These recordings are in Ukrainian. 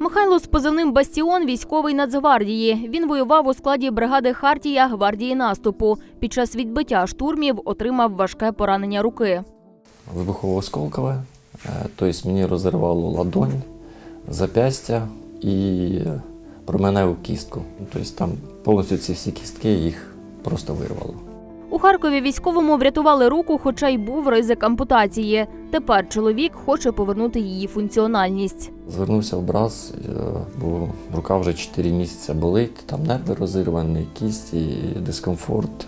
Михайло з позивним Бастіон військовий Нацгвардії. Він воював у складі бригади Хартія гвардії наступу. Під час відбиття штурмів отримав важке поранення руки. вибухово-осколкове, е, тобто мені розірвало ладонь, запястя і променеву кістку. Тобто там повністю ці всі кістки їх просто вирвало. У Харкові військовому врятували руку, хоча й був ризик ампутації. Тепер чоловік хоче повернути її функціональність. Звернувся в браз, е, бо рука вже 4 місяці болить, там нерви розірвані, кісті, дискомфорт,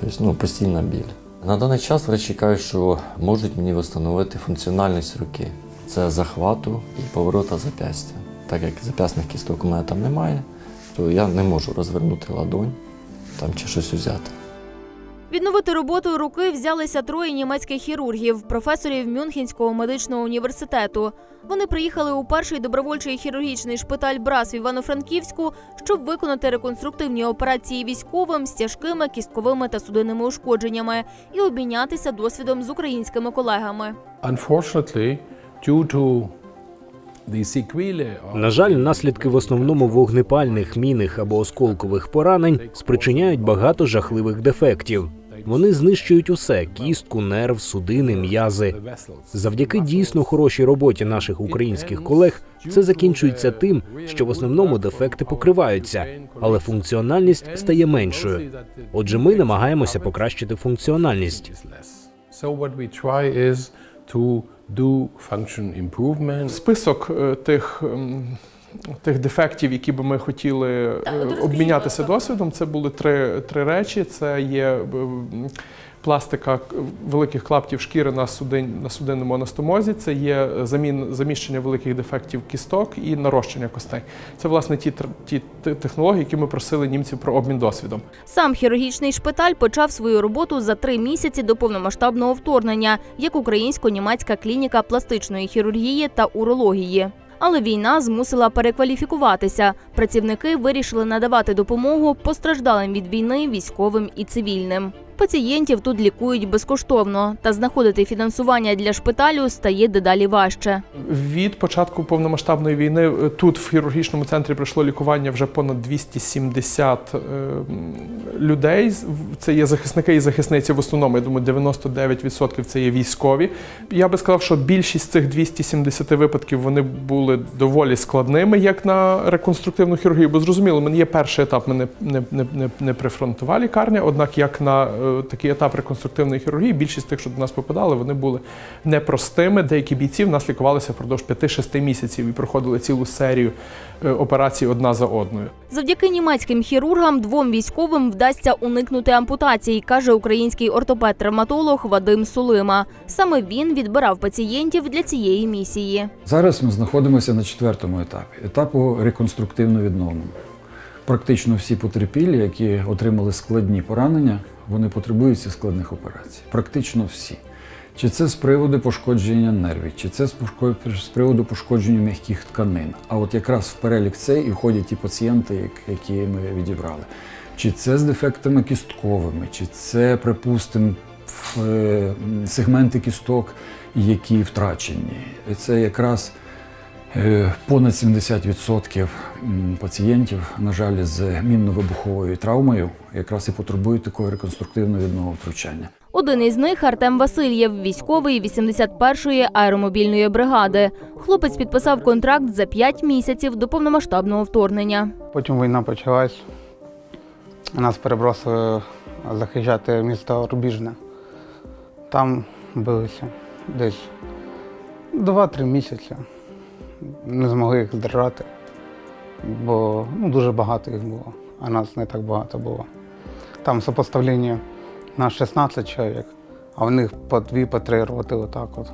тобто ну, постійна біль. На даний час врачі кажуть, що можуть мені встановити функціональність руки. Це захвату і поворота запястя. Так як зап'ясних кісток у мене там немає, то я не можу розвернути ладонь там, чи щось взяти. Відновити роботу руки взялися троє німецьких хірургів, професорів Мюнхенського медичного університету. Вони приїхали у перший добровольчий хірургічний шпиталь Брас в Івано-Франківську, щоб виконати реконструктивні операції військовим з тяжкими кістковими та судинними ушкодженнями і обмінятися досвідом з українськими колегами. На жаль, наслідки в основному вогнепальних, мінних або осколкових поранень спричиняють багато жахливих дефектів. Вони знищують усе кістку, нерв, судини, м'язи. Завдяки дійсно хорошій роботі наших українських колег це закінчується тим, що в основному дефекти покриваються, але функціональність стає меншою. Отже, ми намагаємося покращити функціональність. список е, тих. Тих дефектів, які би ми хотіли е, обмінятися досвідом, це були три, три речі: це є е, пластика великих клаптів шкіри на, судин, на судинному анастомозі, це є замін, заміщення великих дефектів кісток і нарощення костей. Це власне ті, ті технології, які ми просили німців про обмін досвідом. Сам хірургічний шпиталь почав свою роботу за три місяці до повномасштабного вторгнення, як українсько-німецька клініка пластичної хірургії та урології. Але війна змусила перекваліфікуватися. Працівники вирішили надавати допомогу постраждалим від війни військовим і цивільним. Пацієнтів тут лікують безкоштовно, та знаходити фінансування для шпиталю стає дедалі важче. Від початку повномасштабної війни е, тут в хірургічному центрі пройшло лікування вже понад 270 е, людей. Це є захисники і захисниці в основному. Я думаю, 99% це є військові. Я би сказав, що більшість цих 270 випадків вони були доволі складними, як на реконструктивну хірургію. Бо зрозуміло, мене є перший етап, мене не, не, не, не прифронтова лікарня. Однак, як на е, такий етап реконструктивної хірургії, більшість тих, що до нас попадали, вони були непростими. Деякі бійці в нас лікувалися впродовж 5-6 місяців і проходили цілу серію е, операцій одна за одною. Завдяки німецьким хірургам двом військовим вдасться уникнути ампутації, каже український ортопед-травматолог Вадим Сулима. Саме він відбирав пацієнтів для цієї місії. Зараз ми знаходимося на четвертому етапі етапу реконструктивно відновлення. Практично всі потерпілі, які отримали складні поранення, вони потребують складних операцій. Практично всі. Чи це з приводу пошкодження нервів, чи це з приводу пошкодження м'яких тканин. А от якраз в перелік цей і входять ті пацієнти, які ми відібрали. Чи це з дефектами кістковими, чи це, припустимо, е, сегменти кісток, які втрачені. Це якраз понад 70% пацієнтів, на жаль, з мінно-вибуховою травмою, якраз і потребують такого реконструктивного віднового втручання. Один із них Артем Васильєв, військовий 81-ї аеромобільної бригади. Хлопець підписав контракт за 5 місяців до повномасштабного вторгнення. Потім війна почалась. Нас перебросили захищати місто Рубіжне. Там билися десь 2-3 місяці. Не змогли їх здержати, бо ну, дуже багато їх було, а нас не так багато було. Там сопоставлення на 16 чоловік, а в них по дві, по три роти отак от.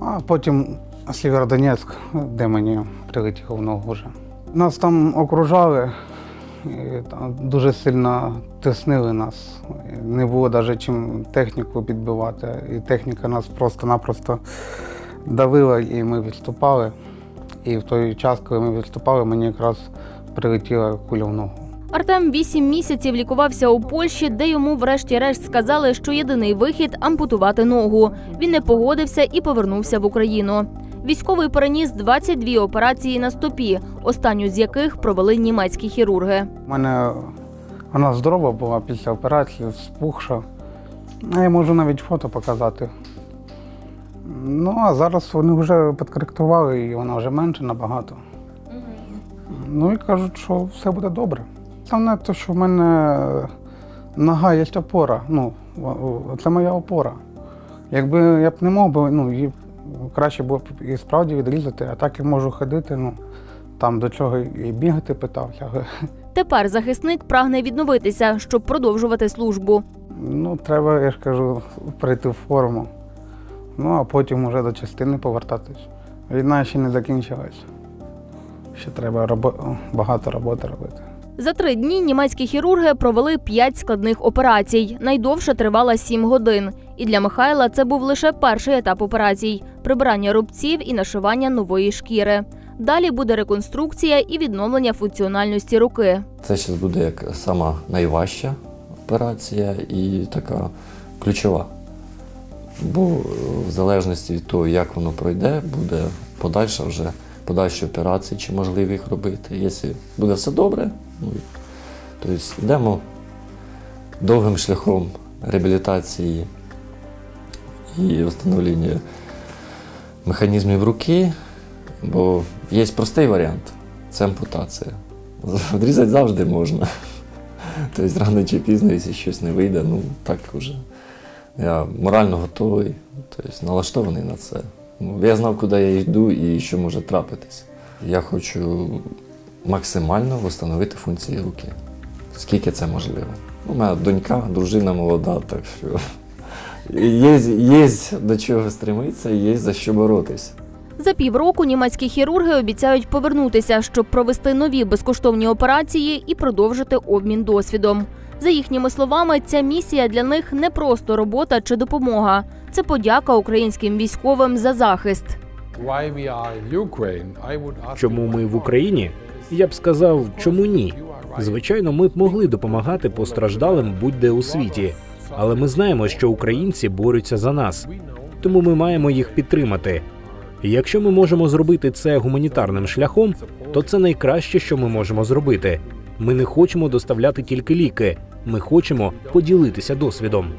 А потім Сєвєродонецьк, де мені прилетіло в ногу вже. Нас там окружали, і там дуже сильно тиснили нас. Не було навіть чим техніку підбивати. І техніка нас просто-напросто давила, і ми відступали. І в той час, коли ми відступали, мені якраз прилетіла куля в ногу. Артем 8 місяців лікувався у Польщі, де йому врешті-решт сказали, що єдиний вихід ампутувати ногу. Він не погодився і повернувся в Україну. Військовий переніс 22 операції на стопі, останню з яких провели німецькі хірурги. У мене вона здорова була після операції, спухша. Я можу навіть фото показати. Ну, а зараз вони вже підкоректували і вона вже менше набагато. Ну і кажуть, що все буде добре. Основне те, що в мене нога є опора. Ну, це моя опора. Якби я б не мог би, ну, її краще було б і справді відрізати, а так я можу ходити, ну, там до чого і бігати питався. Тепер захисник прагне відновитися, щоб продовжувати службу. Ну, треба, я ж кажу, прийти в форму. Ну, а потім уже до частини повертатись. Війна ще не закінчилась. Ще треба робо- багато роботи робити. За три дні німецькі хірурги провели п'ять складних операцій. Найдовша тривала сім годин. І для Михайла це був лише перший етап операцій прибирання рубців і нашивання нової шкіри. Далі буде реконструкція і відновлення функціональності руки. Це зараз буде як сама найважча операція і така ключова. Бо е, в залежності від того, як воно пройде, буде подальша вже подальші операції, чи можливо їх робити. Якщо буде все добре, ну, то йдемо довгим шляхом реабілітації і встановлення механізмів руки, бо є простий варіант це ампутація. Відрізати завжди можна. Тобто рано чи пізно, якщо щось не вийде, ну так вже. Я морально готовий, тобто налаштований на це. Ну, я знав, куди я йду і що може трапитись. Я хочу максимально встановити функції руки. Скільки це можливо. У мене донька, дружина молода, так що є, є до чого стремитися, є за що боротися. За півроку німецькі хірурги обіцяють повернутися, щоб провести нові безкоштовні операції і продовжити обмін досвідом. За їхніми словами, ця місія для них не просто робота чи допомога. Це подяка українським військовим за захист. Чому ми в. Україні? Я б сказав, чому ні? Звичайно, ми б могли допомагати постраждалим будь-де у світі, але ми знаємо, що українці борються за нас, тому ми маємо їх підтримати. І якщо ми можемо зробити це гуманітарним шляхом, то це найкраще, що ми можемо зробити. Ми не хочемо доставляти тільки ліки. Ми хочемо поділитися досвідом.